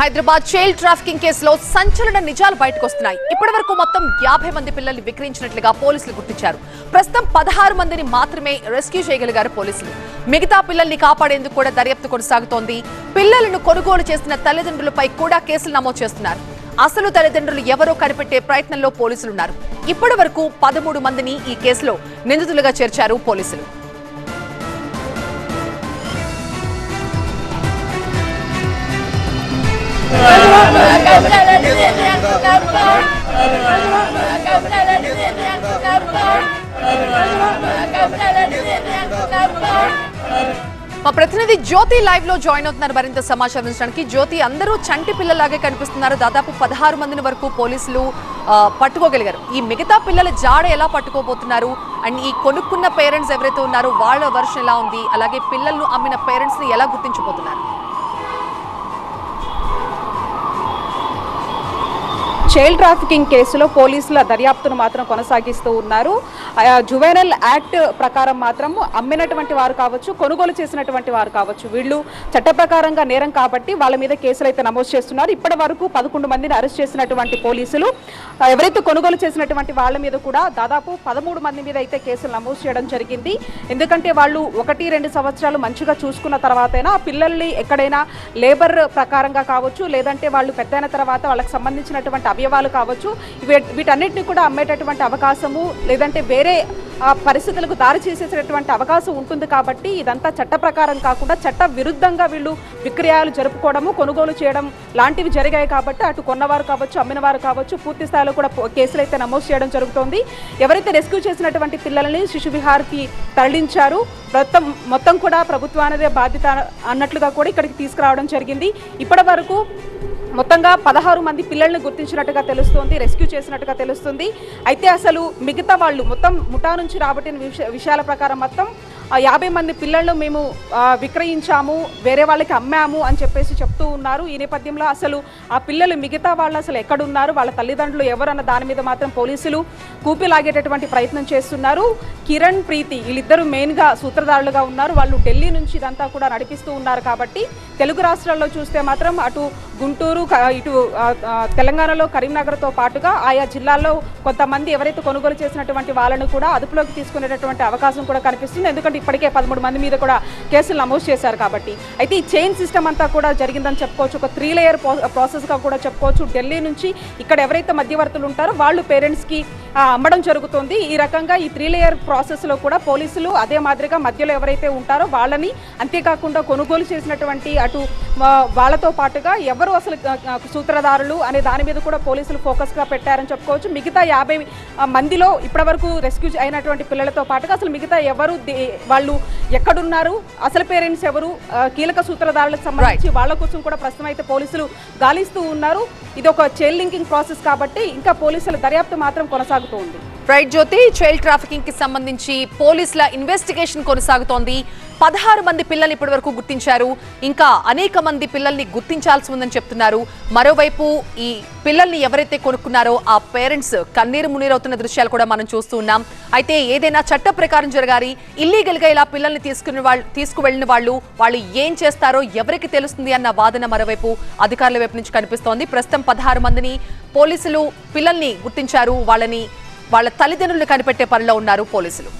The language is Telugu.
హైదరాబాద్ చైల్డ్ ట్రాఫికింగ్ కేసులో సంచలన నిజాలు బయటకు వస్తున్నాయి ఇప్పటి వరకు మొత్తం యాభై మంది పిల్లల్ని విక్రయించినట్లుగా పోలీసులు గుర్తించారు. ప్రస్తుతం పదహారు మందిని మాత్రమే రెస్క్యూ చేయగలిగారు పోలీసులు. మిగతా పిల్లల్ని కాపాడేందుకు కూడా దర్యాప్తు కొనసాగుతోంది. పిల్లలను కొనుగోలు చేసిన తల్లిదండ్రులపై కూడా కేసులు నమోదు చేస్తున్నారు. అసలు తల్లిదండ్రులు ఎవరో కనిపెట్టే ప్రయత్నంలో పోలీసులున్నారు. ఇప్పటి వరకు పదమూడు మందిని ఈ కేసులో నిందితులుగా చేర్చారు పోలీసులు. మా ప్రతినిధి జ్యోతి లైవ్లో జాయిన్ అవుతున్నారు మరింత సమాచారం ఇచ్చడానికి జ్యోతి అందరూ చంటి పిల్లలాగే కనిపిస్తున్నారు. దాదాపు పదహారు మందిని వరకు పోలీసులు పట్టుకోగలిగారు. ఈ మిగతా పిల్లల జాడ ఎలా పట్టుకోబోతున్నారు? అండ్ ఈ కొనుక్కున్న పేరెంట్స్ ఎవరైతే ఉన్నారో వాళ్ళ వర్షన్ ఎలా ఉంది? అలాగే పిల్లలను అమ్మిన పేరెంట్స్ని ఎలా గుర్తించబోతున్నారు? చైల్డ్ ట్రాఫికింగ్ కేసులో పోలీసుల దర్యాప్తును మాత్రం కొనసాగిస్తూ ఉన్నారు. జువెనల్ యాక్ట్ ప్రకారం మాత్రం అమ్మినటువంటి వారు కావచ్చు కొనుగోలు చేసినటువంటి వారు కావచ్చు వీళ్ళు చట్ట ప్రకారంగా నేరం కాబట్టి వాళ్ళ మీద కేసులు అయితే నమోదు చేస్తున్నారు. ఇప్పటి వరకు పదకొండు మందిని అరెస్ట్ చేసినటువంటి పోలీసులు ఎవరైతే కొనుగోలు చేసినటువంటి వాళ్ళ మీద కూడా దాదాపు పదమూడు మంది మీద అయితే కేసులు నమోదు చేయడం జరిగింది. ఎందుకంటే వాళ్ళు ఒకటి రెండు సంవత్సరాలు మంచిగా చూసుకున్న తర్వాతైనా పిల్లల్ని ఎక్కడైనా లేబర్ ప్రకారంగా కావచ్చు లేదంటే వాళ్ళు పెద్దయిన తర్వాత వాళ్ళకి సంబంధించినటువంటి అవయవాలు కావచ్చు. వీటన్నిటిని కూడా అమ్మేటటువంటి అవకాశము లేదంటే వేరే పరిస్థితులకు దారి చేసేటటువంటి అవకాశం ఉంటుంది కాబట్టి ఇదంతా చట్ట ప్రకారం కాకుండా చట్ట విరుద్ధంగా వీళ్ళు విక్రయాలు జరుపుకోవడము కొనుగోలు చేయడం లాంటివి జరిగాయి కాబట్టి అటు కొన్నవారు కావచ్చు అమ్మినవారు కావచ్చు పూర్తి స్థాయిలో కూడా కేసులు అయితే నమోదు చేయడం జరుగుతోంది. ఎవరైతే రెస్క్యూ చేసినటువంటి పిల్లలని శిశు విహార్కి తరలించారు మొత్తం మొత్తం కూడా ప్రభుత్వానిదే బాధ్యత అన్నట్లుగా కూడా ఇక్కడికి తీసుకురావడం జరిగింది. ఇప్పటి వరకు మొత్తంగా పదహారు మంది పిల్లల్ని గుర్తించినట్టుగా తెలుస్తుంది రెస్క్యూ చేసినట్టుగా తెలుస్తుంది. అయితే అసలు మిగతా వాళ్ళు మొత్తం ముఠా నుంచి రాబట్టిన విషయాల ప్రకారం మొత్తం యాభై మంది పిల్లలను మేము విక్రయించాము వేరే వాళ్ళకి అమ్మాము అని చెప్పేసి చెప్తూ ఉన్నారు. ఈ నేపథ్యంలో అసలు ఆ పిల్లలు మిగతా వాళ్ళు అసలు ఎక్కడున్నారు? వాళ్ళ తల్లిదండ్రులు ఎవరన్న దాని మీద మాత్రం పోలీసులు కూపిలాగేటటువంటి ప్రయత్నం చేస్తున్నారు. కిరణ్ ప్రీతి వీళ్ళిద్దరూ మెయిన్గా సూత్రధారులుగా ఉన్నారు. వాళ్ళు ఢిల్లీ నుంచి ఇదంతా కూడా నడిపిస్తూ ఉన్నారు కాబట్టి తెలుగు రాష్ట్రాల్లో చూస్తే మాత్రం అటు గుంటూరు క- ఇటు తెలంగాణలో కరీంనగర్తో పాటుగా ఆయా జిల్లాల్లో కొంతమంది ఎవరైతే కొనుగోలు చేసినటువంటి వాళ్ళను కూడా అదుపులోకి తీసుకునేటటువంటి అవకాశం కూడా కనిపిస్తుంది. ఎందుకంటే ఇప్పటికే పదమూడు మంది మీద కూడా కేసులు నమోదు చేశారు కాబట్టి. అయితే ఈ చైన్ సిస్టమ్ అంతా కూడా జరిగిందని చెప్పుకోవచ్చు. ఒక త్రీ లేయర్ ప్రాసెస్గా కూడా చెప్పుకోవచ్చు. ఢిల్లీ నుంచి ఇక్కడ ఎవరైతే మధ్యవర్తులు ఉంటారో వాళ్ళు పేరెంట్స్కి అమ్మడం జరుగుతుంది. ఈ రకంగా ఈ త్రీ లేయర్ ప్రాసెస్లో కూడా పోలీసులు అదే మాదిరిగా మధ్యలో ఎవరైతే ఉంటారో వాళ్ళని అంతేకాకుండా కొనుగోలు చేసినటువంటి అటు వాళ్ళతో పాటుగా ఎవరు అసలు ఆ, ఆ, సూత్రధారులు అనే దాని మీద కూడా పోలీసులు ఫోకస్గా పెట్టారని చెప్పుకోవచ్చు. మిగతా యాభై మందిలో ఇప్పటివరకు రెస్క్యూ అయినటువంటి పిల్లలతో పాటుగా అసలు మిగతా ఎవరు వాళ్ళు ఎక్కడున్నారు అసలు పేరెంట్స్ ఎవరు కీలక సూత్రధారులకు సంబంధించి వాళ్ళ కోసం కూడా ప్రస్తుతం అయితే పోలీసులు గాలిస్తూ ఉన్నారు. ఇది ఒక చైల్డ్ లింకింగ్ ప్రాసెస్ కాబట్టి ఇంకా పోలీసుల దర్యాప్తు మాత్రం కొనసాగుతూ ఉంది. రైట్ జ్యోతి చైల్డ్ ట్రాఫికింగ్కి సంబంధించి పోలీసుల ఇన్వెస్టిగేషన్ కొనసాగుతోంది. పదహారు మంది పిల్లల్ని ఇప్పటి వరకు గుర్తించారు. ఇంకా అనేక మంది పిల్లల్ని గుర్తించాల్సి ఉందని చెప్తున్నారు. మరోవైపు ఈ పిల్లల్ని ఎవరైతే కొనుక్కున్నారో ఆ పేరెంట్స్ కన్నీరు మునీరవుతున్న దృశ్యాలు కూడా మనం చూస్తూ ఉన్నాం. అయితే ఏదైనా చట్ట ప్రకారం జరగాలి ఇల్లీగల్గా ఇలా పిల్లల్ని తీసుకుని వాళ్ళు తీసుకువెళ్ళిన వాళ్ళు వాళ్ళు ఏం చేస్తారో ఎవరికి తెలుస్తుంది అన్న వాదన మరోవైపు అధికారుల వైపు నుంచి కనిపిస్తోంది. ప్రస్తుతం పదహారు మందిని పోలీసులు పిల్లల్ని గుర్తించారు. వాళ్ళని వాళ్ళ తల్లిదండ్రులు కనిపెట్టే పనిలో ఉన్నారు పోలీసులు.